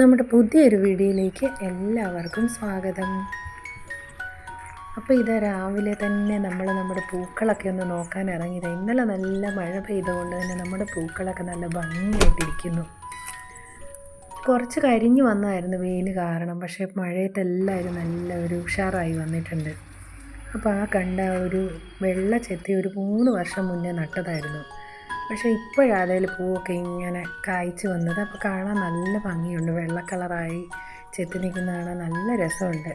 നമ്മുടെ പുതിയൊരു വീഡിയോയിലേക്ക് എല്ലാവർക്കും സ്വാഗതം. അപ്പോൾ ഇതാ രാവിലെ തന്നെ നമ്മൾ നമ്മുടെ പൂക്കളൊക്കെ ഒന്ന് നോക്കാൻ ഇറങ്ങിയത് ഇന്നലെ നല്ല മഴ പെയ്തുകൊണ്ട് തന്നെ നമ്മുടെ പൂക്കളൊക്കെ നല്ല ഭംഗിയായിട്ടിരിക്കുന്നു. കുറച്ച് കരിഞ്ഞു വന്നായിരുന്നു വെയിൽ കാരണം. പക്ഷേ മഴയത്ത് എല്ലാവരും നല്ല ഒരു ഉഷാറായി വന്നിട്ടുണ്ട്. അപ്പോൾ ആ കണ്ട ഒരു വെള്ള ചെത്തി ഒരു മൂന്ന് വർഷം മുന്നേ നട്ടതായിരുന്നു. പക്ഷേ ഇപ്പോഴാണ് അതിൽ പൂവൊക്കെ ഇങ്ങനെ കായ്ച്ച് വന്നത്. അപ്പോൾ കാണാൻ നല്ല ഭംഗിയുണ്ട്. വെള്ള കളറായി ചെത്തി നിൽക്കുന്ന കാണാൻ നല്ല രസമുണ്ട്.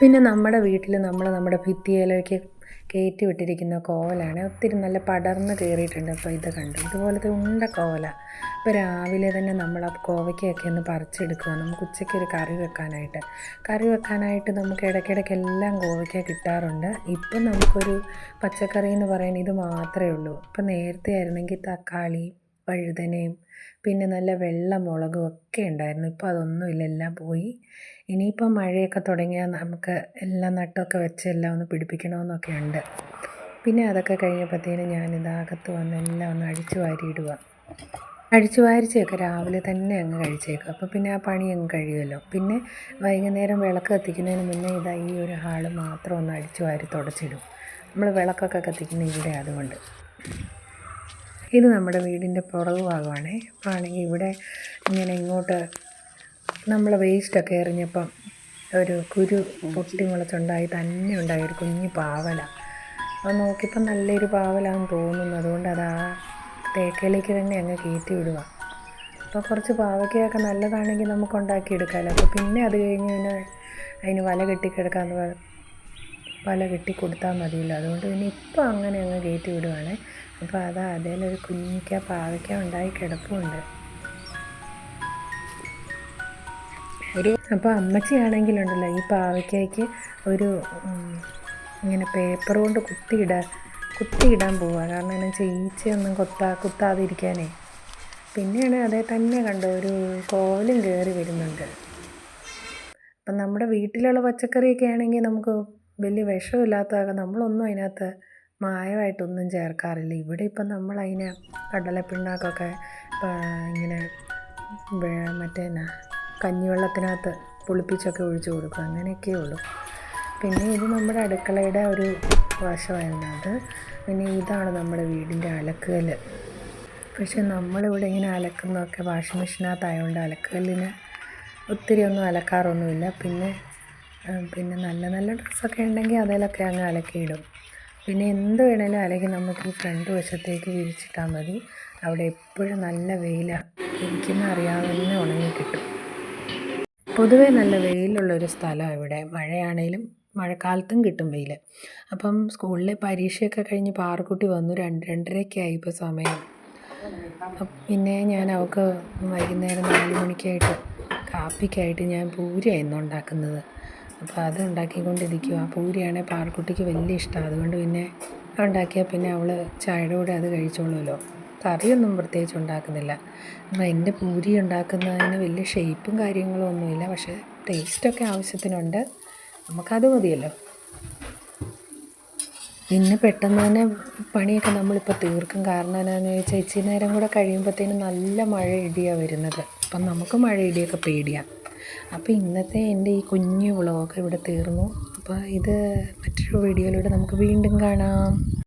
പിന്നെ നമ്മുടെ വീട്ടിൽ നമ്മൾ നമ്മുടെ ഭിത്തിയിലേക്ക് കയറ്റി വിട്ടിരിക്കുന്ന കോവലാണ് ഒത്തിരി നല്ല പടർന്ന് കയറിയിട്ടുണ്ട്. അപ്പോൾ ഇത് കണ്ടു. ഇതുപോലത്തെ ഉണ്ട കോവല ഇപ്പോൾ രാവിലെ തന്നെ നമ്മൾ ആ കോവയ്ക്കൊക്കെ ഒന്ന് പറിച്ചെടുക്കുക നമുക്ക് ഉച്ചയ്ക്ക് ഒരു കറി വെക്കാനായിട്ട്. കറി വെക്കാനായിട്ട് നമുക്ക് ഇടയ്ക്കിടയ്ക്ക് എല്ലാം കോവയ്ക്ക കിട്ടാറുണ്ട്. ഇപ്പം നമുക്കൊരു പച്ചക്കറി എന്ന് പറയാൻ ഇത് മാത്രമേ ഉള്ളൂ. ഇപ്പം നേരത്തെ ആയിരുന്നെങ്കിൽ തക്കാളി വഴുതനയും പിന്നെ നല്ല വെള്ള മുളകും ഒക്കെ ഉണ്ടായിരുന്നു. ഇപ്പോൾ അതൊന്നുമില്ല എല്ലാം പോയി. ഇനിയിപ്പോൾ മഴയൊക്കെ തുടങ്ങിയാൽ നമുക്ക് എല്ലാം നട്ടൊക്കെ വെച്ച് എല്ലാം ഒന്ന് പിടിപ്പിക്കണമെന്നൊക്കെ ഉണ്ട്. പിന്നെ അതൊക്കെ കഴിഞ്ഞപ്പോഴത്തേനും ഞാൻ ഇതാകത്ത് വന്ന് എല്ലാം ഒന്ന് അഴിച്ചു വാരിയിടുക അടിച്ചു വാരിച്ചൊക്കെ. രാവിലെ തന്നെ അങ്ങ് കഴിച്ചേക്കും. അപ്പോൾ പിന്നെ ആ പണി അങ്ങ് കഴിയുമല്ലോ. പിന്നെ വൈകുന്നേരം വിളക്ക് കത്തിക്കുന്നതിന് മുന്നേ ഇതാ ഈ ഒരു ഹാൾ മാത്രം ഒന്ന് അടിച്ചു വാരി തുടച്ചിടും. നമ്മൾ വിളക്കൊക്കെ കത്തിക്കുന്ന ഇവിടെ അതുകൊണ്ട്. ഇത് നമ്മുടെ വീടിന്റെ പുറകു ഭാഗമാണേ. അപ്പോൾ ആണെങ്കിൽ ഇവിടെ ഇങ്ങനെ ഇങ്ങോട്ട് നമ്മൾ വേസ്റ്റൊക്കെ എറിഞ്ഞപ്പം ഒരു കുരു പൊട്ടി മുളച്ചുണ്ടായി തന്നെ ഉണ്ടായി. ഒരു കുഞ്ഞു പാവല. അത് നോക്കിയപ്പോൾ നല്ലൊരു പാവലാന്ന് തോന്നുന്നു. അതുകൊണ്ട് അത് തേക്കയിലേക്ക് തന്നെ അങ്ങ് കയറ്റി വിടുക. അപ്പോൾ കുറച്ച് പാവയ്ക്കയൊക്കെ നല്ലതാണെങ്കിൽ നമുക്ക് ഉണ്ടാക്കിയെടുക്കാമല്ലോ അപ്പോൾ പിന്നെ അത് കഴിഞ്ഞ് പിന്നെ അതിന് വല കെട്ടിക്കിടക്കാമെന്ന് പറ വല കെട്ടി കൊടുത്താൽ മതിയല്ലോ. അതുകൊണ്ട് പിന്നെ ഇപ്പോൾ അങ്ങനെ അങ്ങ് കയറ്റി വിടുവാണ്. അപ്പോൾ അതാ അതേലൊരു കുഞ്ഞിക്ക പാവയ്ക്ക ഉണ്ടായി കിടപ്പുണ്ട്. ഒരു അപ്പോൾ അമ്മച്ചിയാണെങ്കിലുണ്ടല്ലോ ഈ പാവയ്ക്കയ്ക്ക് ഒരു ഇങ്ങനെ പേപ്പർ കൊണ്ട് കുത്തിയിടാൻ കുത്തിയിടാൻ പോവുക. കാരണം എന്ന് വെച്ചാൽ ഈച്ചയൊന്നും കൊത്താ കുത്താതിരിക്കാനേ. പിന്നെയാണ് അതേ തന്നെ കണ്ടോ ഒരു കോലും കയറി വരുന്നുണ്ട്. അപ്പം നമ്മുടെ വീട്ടിലുള്ള പച്ചക്കറിയൊക്കെ ആണെങ്കിൽ നമുക്ക് വലിയ വിഷമില്ലാത്തതൊക്കെ നമ്മളൊന്നും അതിനകത്ത് മായമായിട്ടൊന്നും ചേർക്കാറില്ല. ഇവിടെ ഇപ്പം നമ്മൾ അതിനെ കടലപ്പിണ്ണാക്കൊക്കെ ഇങ്ങനെ മറ്റേ കഞ്ഞിവെള്ളത്തിനകത്ത് പുളിപ്പിച്ചൊക്കെ ഒഴിച്ചു കൊടുക്കും. അങ്ങനെയൊക്കെ ഉള്ളൂ. പിന്നെ ഇത് നമ്മുടെ അടുക്കളയുടെ ഒരു വശമായിരുന്നു അത് പിന്നെ ഇതാണ് നമ്മുടെ വീടിന്റെ അലക്കുകല്ല് പക്ഷെ നമ്മളിവിടെ ഇങ്ങനെ അലക്കുന്നതൊക്കെ വാഷിംഗ് മെഷീനകത്തായതുകൊണ്ട് അലക്കുകല്ലിന് ഒത്തിരി ഒന്നും അലക്കാറൊന്നുമില്ല. പിന്നെ പിന്നെ നല്ല നല്ല ഡ്രസ്സൊക്കെ ഉണ്ടെങ്കിൽ അതിലൊക്കെ അങ്ങ് അലക്കിയിടും. പിന്നെ എന്ത് വേണേലും അലക്കി നമുക്ക് ഈ ഫ്രണ്ട് വശത്തേക്ക് വിരിച്ചിട്ടാൽ മതി. അവിടെ എപ്പോഴും നല്ല വെയിലാണ് ഇരിക്കുന്ന അറിയാവുന്ന ഉണങ്ങി കിട്ടും പൊതുവേ നല്ല വെയിലുള്ളൊരു സ്ഥലമാണ് ഇവിടെ. മഴയാണേലും മഴക്കാലത്തും കിട്ടും വെയിൽ അപ്പം സ്കൂളിലെ പരീക്ഷയൊക്കെ കഴിഞ്ഞ് പാറക്കുട്ടി വന്നു. രണ്ട് രണ്ടരയൊക്കെ ആയി ഇപ്പോൾ സമയം പിന്നെ ഞാൻ അവൾക്ക് വൈകുന്നേരം നാല് മണിക്കായിട്ട് കാപ്പിക്കായിട്ട് ഞാൻ പൂരിയായിരുന്നു ഉണ്ടാക്കുന്നത്. അപ്പോൾ അത് ആ പൂരിയാണെങ്കിൽ പാറക്കുട്ടിക്ക് വലിയ ഇഷ്ടമാണ് അതുകൊണ്ട് പിന്നെ ഉണ്ടാക്കിയാൽ പിന്നെ അവൾ ചായയുടെ കൂടെ അത് കഴിച്ചോളുമല്ലോ. കറിയൊന്നും പ്രത്യേകിച്ച് ഉണ്ടാക്കുന്നില്ല. അപ്പോൾ എന്റെ പൂരി ഉണ്ടാക്കുന്നതിന് വലിയ ഷേപ്പും കാര്യങ്ങളും ഒന്നുമില്ല. പക്ഷേ ടേസ്റ്റൊക്കെ ആവശ്യത്തിനുണ്ട്. നമുക്കത് മതിയല്ലോ. പിന്നെ പെട്ടെന്ന് തന്നെ പണിയൊക്കെ നമ്മളിപ്പോൾ തീർക്കും. കാരണം എന്താണെന്ന് ചോദിച്ചാൽ ഇച്ചിരി നേരം കൂടെ കഴിയുമ്പോഴത്തേനും നല്ല മഴ ഇടിയാണ് വരുന്നത്. അപ്പം നമുക്ക് മഴ ഇടിയൊക്കെ പേടിയാണ് അപ്പോൾ ഇന്നത്തെ എന്റെ ഈ കുഞ്ഞു വ്ളോഗ് ഇവിടെ തീർന്നു. അപ്പോൾ ഇത് മറ്റൊരു വീഡിയോയിലൂടെ നമുക്ക് വീണ്ടും കാണാം.